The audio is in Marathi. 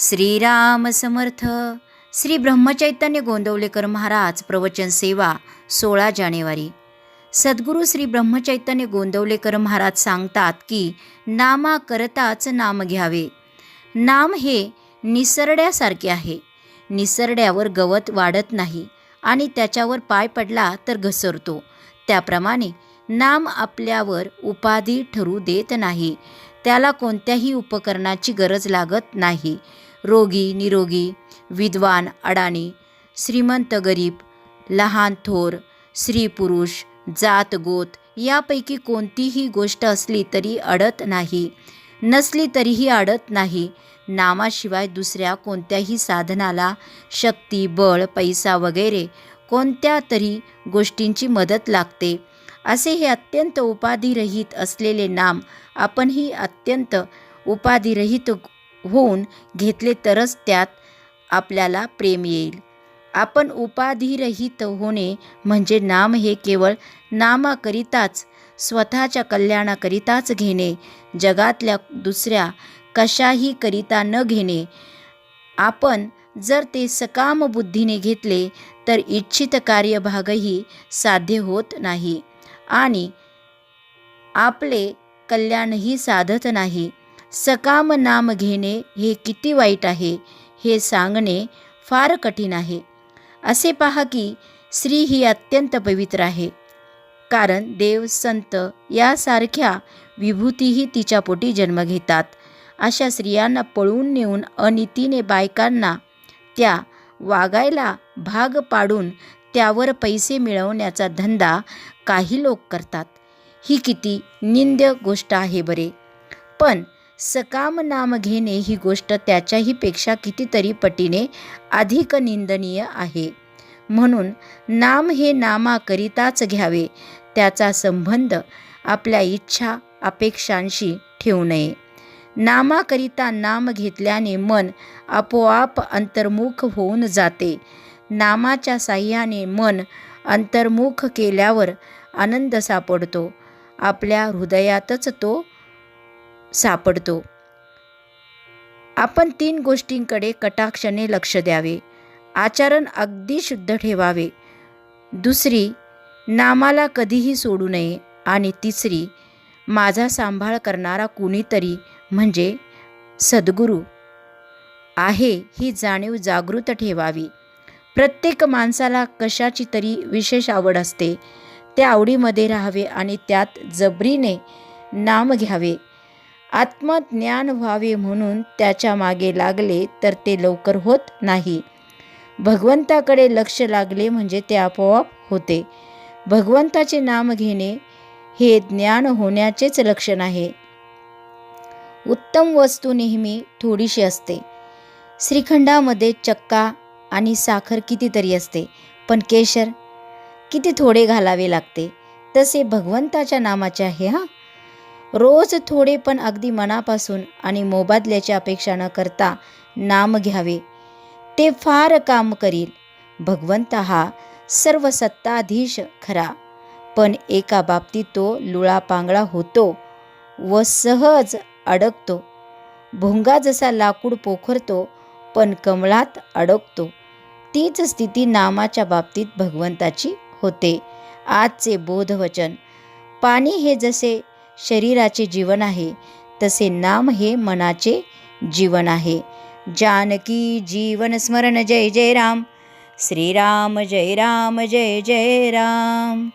श्रीराम समर्थ. श्री ब्रह्मचैतन्य गोंदवलेकर महाराज प्रवचन सेवा सोळा जानेवारी. सद्गुरू श्री ब्रह्मचैतन्य गोंदवलेकर महाराज सांगतात की नामा करताच नाम घ्यावे. नाम हे निसरड्यासारखे आहे. निसरड्यावर गवत वाढत नाही आणि त्याच्यावर पाय पडला तर घसरतो. त्याप्रमाणे नाम आपल्यावर उपाधी ठरू देत नाही. त्याला कोणत्याही उपकरणाची गरज लागत नाही. रोगी निरोगी विद्वान अडाणी श्रीमंत गरीब लहान थोर स्त्री पुरुष जात गोत यापैकी कोणतीही गोष्ट असली तरी अडत नाही. नसली तरीही अडत नाही. नामाशिवाय दुसऱ्या कोणत्याही साधनाला शक्ती बळ पैसा वगैरे कोणत्या तरी गोष्टींची मदत लागते. असे हे अत्यंत उपाधिरहित असलेले नाम आपणही अत्यंत उपाधिरहित होऊन घेतले तरच त्यात आपल्याला प्रेम येईल. आपण उपाधिरहित होणे म्हणजे नाम हे केवळ नामाकरिताच स्वतःच्या कल्याणाकरिताच घेणे जगातल्या दुसऱ्या कशाही करिता न घेणे. आपण जर ते सकाम बुद्धीने घेतले तर इच्छित कार्यभागही साध्य होत नाही आणि आपले कल्याणही साधत नाही. सकाम नाम घेणे हे किती वाईट आहे हे सांगणे फार कठीण आहे. असे पहा की स्त्री ही अत्यंत पवित्र आहे. कारण देव संत यासारख्या विभूतीही तिच्या पोटी जन्म घेतात. अशा स्त्रियांना पळवून नेऊन अनितीने बायकांना त्या वागायला भाग पाडून त्यावर पैसे मिळवण्याचा धंदा काही लोक करतात. ही किती निंद्य गोष्ट आहे बरे. पण सकाम नाम घेणे ही गोष्ट त्याच्याही पेक्षा कितीतरी पटीने अधिक निंदनीय आहे. म्हणून नाम हे नामाकरिताच घ्यावे. त्याचा संबंध आपल्या इच्छा अपेक्षांशी ठेवू नये. नामाकरिता नाम घेतल्याने मन आपोआप अंतर्मुख होऊन जाते. नामाच्या साह्याने मन अंतर्मुख केल्यावर आनंद सापडतो. आपल्या हृदयातच तो सापडतो. आपण तीन गोष्टींकडे कटाक्षाने लक्ष द्यावे. आचरण अगदी शुद्ध ठेवावे. दुसरी नामाला कधीही सोडू नये. आणि तिसरी माझा सांभाळ करणारा कुणीतरी म्हणजे सद्गुरू आहे ही जाणीव जागृत ठेवावी. प्रत्येक माणसाला कशाची तरी विशेष आवड असते. त्या आवडीमध्ये राहावे आणि त्यात जबरीने नाम घ्यावे. आत्मज्ञान व्हावे म्हणून त्याच्यामागे लागले तर ते लवकर होत नाही. भगवंताकडे लक्ष लागले म्हणजे ते आपोआप होते. भगवंताचे नाम घेणे हे ज्ञान होण्याचेच लक्षण आहे. उत्तम वस्तू नेहमी थोडीशी असते. श्रीखंडामध्ये चक्का आणि साखर कितीतरी असते पण केशर किती थोडे घालावे लागते तसे भगवंताच्या नामाचे आहे हां? रोज थोडे पण अगदी मनापासून आणि मोबादल्याची अपेक्षा न करता नाम घ्यावे. ते फार काम करील. भगवंत हा सर्व सत्ताधीश खरा. पण एका बाबतीत तो लुळापांगळा होतो व सहज अडकतो. भोंगा जसा लाकूड पोखरतो पण कमळात अडकतो. तीच स्थिती नामाच्या बाबतीत भगवंताची होते. आजचे बोधवचन. पाणी हे जसे शरीराचे जीवन आहे तसे नाम हे मनाचे जीवन आहे. जानकी जीवन स्मरण जय जय राम श्रीराम जय राम जय जय राम.